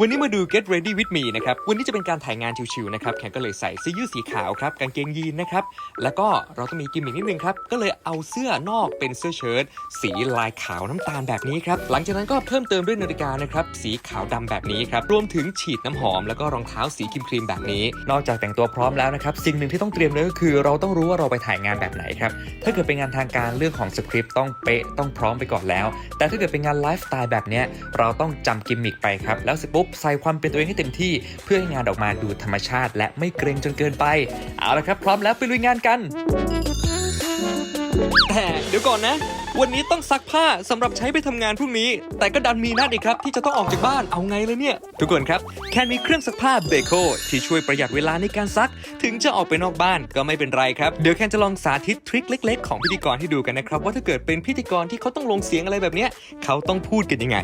วันนี้มาดู Get Ready with me นะครับ วันนี้จะเป็นการถ่ายงานชิวๆนะครับแคนก็เลยใส่เสื้อยืดสีขาวครับ กางเกงยีนนะครับ แล้วก็เราต้องมีกิมมิคนิดนึงครับ ก็เลยเอาเสื้อนอกเป็นเสื้อเชิ้ตสีลายขาวน้ำตาลแบบนี้ครับ หลังจากนั้นก็เพิ่มเติมด้วยนาฬิกานะครับ สีขาวดำแบบนี้ครับ รวมถึงฉีดน้ำหอม แล้วก็รองเท้าสีครีมๆแบบนี้ นอกจากแต่งตัวพร้อมแล้วนะครับ สิ่งหนึ่งที่ต้องเตรียมเลยก็คือ เราต้องรู้ว่าเราไปถ่ายงานแบบไหนครับ ถ้าเกิดเป็นงานทางการเรื่องของสคริปต์ต้องเป๊ะต้องพร้อมไปก่อนแล้ว แต่ถ้าเกิดเป็นงานไลฟ์สไตล์แบบนี้เราต้องจำกิมมิคไปครับแล้วเสร็จปุ๊บใส่ความเป็นตัวเองให้เต็มที่ เพื่อให้งานออกมาดูธรรมชาติ และไม่เกรงจนเกินไป เอาละครับ พร้อมแล้วไปลุยงานกัน แต่เดี๋ยวก่อนนะ วันนี้ต้องซักผ้าสำหรับใช้ไปทำงานพรุ่งนี้ แต่ก็ดันมีนัดอีกครับ ที่จะต้องออกจากบ้านเอาไงเลยเนี่ย ทุกคนครับ แค่มีเครื่องซักผ้าเบโคที่ช่วยประหยัดเวลาในการซัก ถึงจะออกไปนอกบ้านก็ไม่เป็นไรครับ เดี๋ยวแคนจะลองสาธิตทริคเล็ก ๆ ของพิธีกรให้ดูกันนะครับ ว่าถ้าเกิดเป็นพิธีกรที่เขาต้องลงเสียงอะไรแบบเนี้ยเขาต้องพูดกันยังไง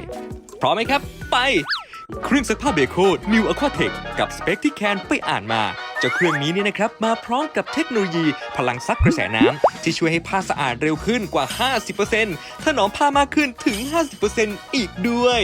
พร้อมไหมครับ ไป เครื่องซักผ้าเบโค New Aquatech กับสเปคที่แคนไปอ่านมา เจ้าเครื่องนี้เนี่ยนะครับมาพร้อมกับเทคโนโลยี พลังซักกระแสน้ำที่ช่วยให้ผ้าสะอาดเร็วขึ้นกว่า 50%ถนอมผ้ามากขึ้นถึง 50%อีกด้วย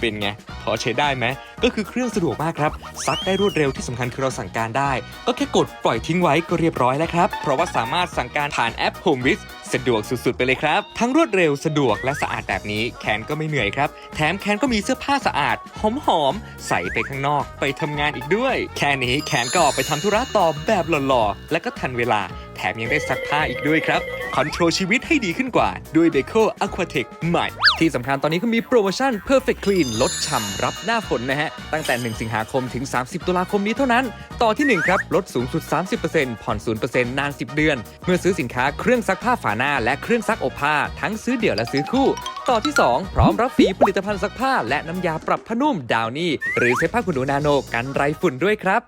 เป็นไง พอใช้ได้ไหม ก็คือเครื่องสะดวกมากครับ ซักได้รวดเร็วที่สำคัญคือเราสั่งการได้ ก็แค่กดปล่อยทิ้งไว้ก็เรียบร้อยแล้วครับ เพราะว่าสามารถสั่งการผ่านแอป Home w i z สะดวกสุดๆไปเลยครับ ทั้งรวดเร็วสะดวกและสะอาดแบบนี้แคนก็ไม่เหนื่อยครับ แถมแคนก็มีเสื้อผ้าสะอาดหอมๆใส่ไปข้างนอกไปทำงานอีกด้วย แค่นี้แคนก็ออกไปทำธุระต่อแบบหล่อๆและก็ทันเวลา แถมยังได้ซักผ้าอีกด้วยครับคอนโทรลชีวิตให้ดีขึ้นกว่าด้วย Deco Aquatech ใหม่ ที่สำคัญตอนนี้ก็มีโปรโมชั่น Perfect Clean ลดฉ่ำรับหน้าฝนนะฮะ ตั้งแต่ 1 สิงหาคมถึง 30 ตุลาคมนี้เท่านั้น ต่อที่ 1 ครับ ลดสูงสุด 30%ผ่อน 0%นาน 10 เดือน เมื่อซื้อสินค้าเครื่องซักผ้าฝาหน้า และเครื่องซักอบผ้า ทั้งซื้อเดี่ยวและซื้อคู่ ต่อที่ 2 พร้อมรับฟรีผลิตภัณฑ์ซักผ้า และน้ำยาปรับผ้านุ่มดาวนี่หรือเซตผ้าขนหนูนาโนกันไรฝุ่นด้วยครับ